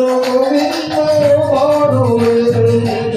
গোবিন্দ গোবিন্দ বড়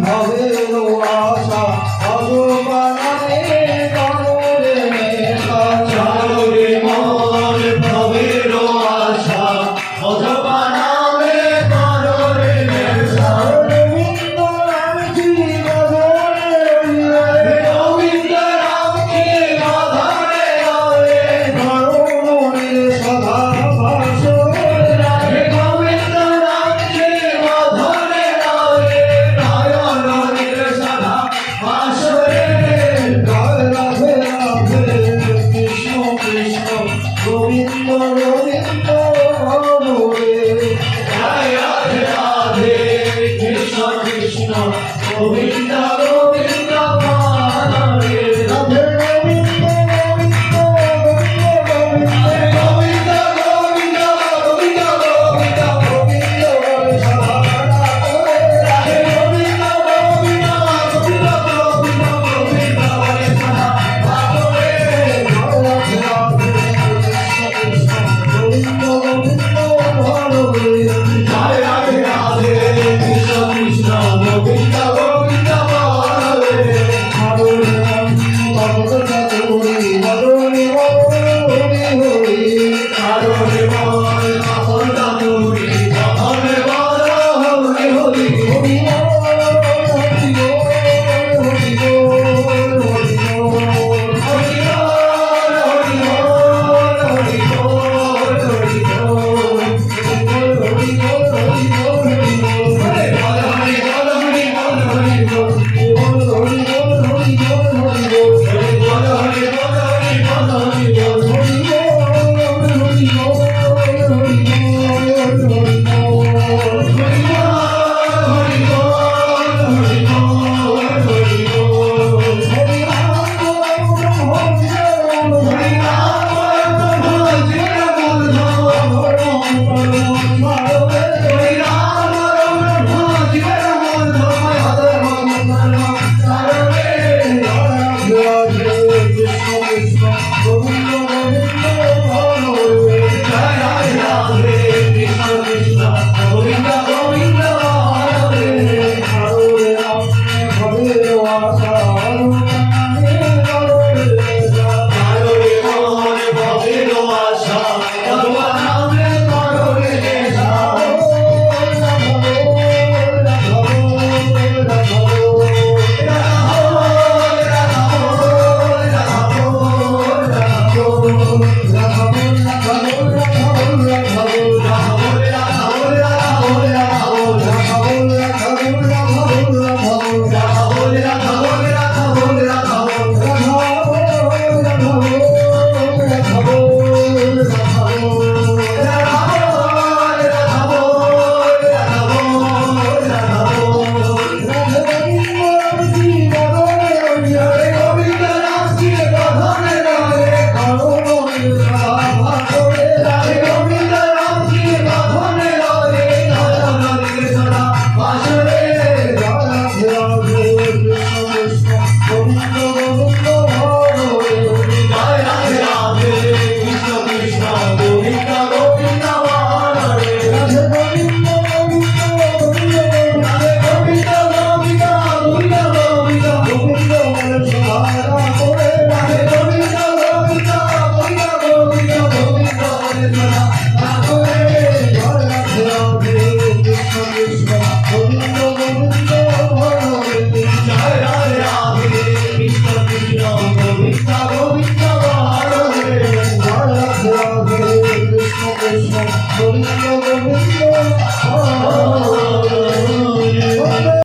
跑的路啊 아, রাধে কৃষ্ণ কৃষ্ণ গোবিন্দ গোবিন্দ হরে